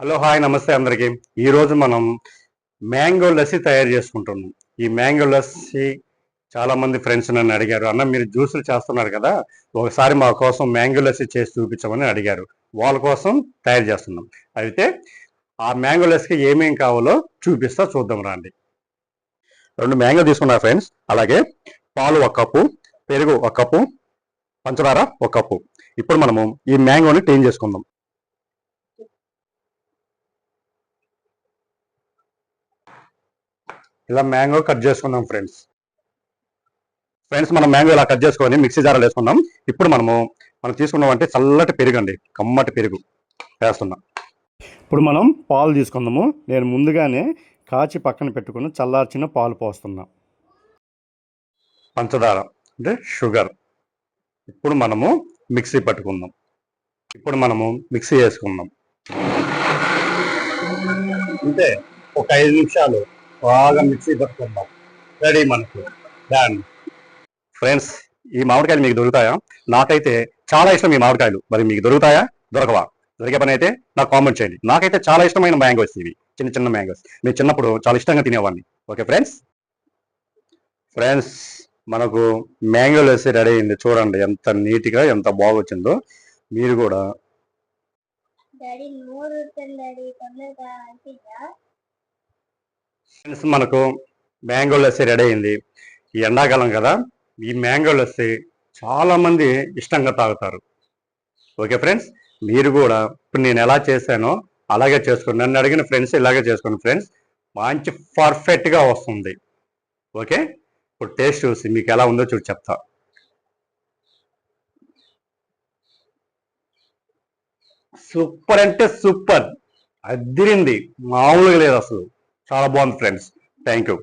Hello hi నమస్తే అందరికీ. ఈరోజు మనం మ్యాంగో లస్సీ తయారు చేసుకుంటున్నాం. ఈ మ్యాంగో లస్సీ చాలామంది ఫ్రెండ్స్ నన్ను అడిగారు అన్న మీరు జ్యూసులు చేస్తున్నారు కదా ఒకసారి మా కోసం మ్యాంగో లస్సీ చేసి చూపించమని అడిగారు. వాళ్ళ కోసం తయారు చేస్తున్నాం. అయితే ఆ మ్యాంగో లస్సీకి ఏమేమి కావాలో చూపిస్తా చూద్దాం రండి. రెండు మ్యాంగో తీసుకున్నారు ఫ్రెండ్స్ అలాగే పాలు ఒక కప్పు పెరుగు ఒక కప్పు పంచదార ఒక కప్పు. ఇప్పుడు మనము ఈ మ్యాంగోని క్లీన్ చేసుకుందాం. ఇలా మ్యాంగో కట్ చేసుకుందాం ఫ్రెండ్స్. ఫ్రెండ్స్ మనం మ్యాంగో ఇలా కట్ చేసుకొని మిక్సీ జారాలు వేసుకుందాం. ఇప్పుడు మనము మనం తీసుకున్నాం అంటే చల్లటి పెరుగు అండి. కమ్మటి పెరుగు వేస్తున్నాం. ఇప్పుడు మనం పాలు తీసుకుందాము. నేను ముందుగానే కాచి పక్కన పెట్టుకుని చల్లార్చిన పాలు పోస్తున్నాం. పంచదార అంటే షుగర్. ఇప్పుడు మనము మిక్సీ పట్టుకుందాం. ఇప్పుడు మనము మిక్సీ వేసుకుందాం. అంటే ఒక ఐదు నిమిషాలు బాగా మిక్సీ పట్టుకుందాం. రెడీ మనకు. దాన్ ఫ్రెండ్స్ ఈ మామిడికాయలు మీకు దొరుకుతాయా? నాకైతే చాలా ఇష్టం ఈ మామిడికాయలు. మరి మీకు దొరుకుతాయా? దొరకవా? దొరికే పని అయితే నాకు కామెంట్ చేయండి. నాకైతే చాలా ఇష్టమైన మ్యాంగోస్ ఇవి. చిన్న చిన్న మ్యాంగోస్ నేను చిన్నప్పుడు చాలా ఇష్టంగా తినేవాడిని. ఓకే ఫ్రెండ్స్ ఫ్రెండ్స్ మనకు మ్యాంగోలు వేసి రెడీ అయింది. చూడండి ఎంత నీట్గా ఎంత బాగా వచ్చిందో మీరు కూడా. ఫ్రెండ్స్ మనకు మ్యాంగో లస్సీ రెడీ అయింది. ఈ ఎండాకాలం కదా ఈ మ్యాంగో లస్సీ చాలామంది ఇష్టంగా తాగుతారు. ఓకే ఫ్రెండ్స్ మీరు కూడా ఇప్పుడు నేను ఎలా చేశానో అలాగే చేసుకోండి. నన్ను అడిగిన ఫ్రెండ్స్ ఇలాగే చేసుకోండి. ఫ్రెండ్స్ మంచి పర్ఫెక్ట్గా వస్తుంది. ఓకే ఇప్పుడు టేస్ట్ చూసి మీకు ఎలా ఉందో చూసి చెప్తా. సూపర్ అంటే సూపర్ అదిరింది. మామూలుగా లేదు అసలు. చాలా బాగుంది ఫ్రెండ్స్ థ్యాంక్ యూ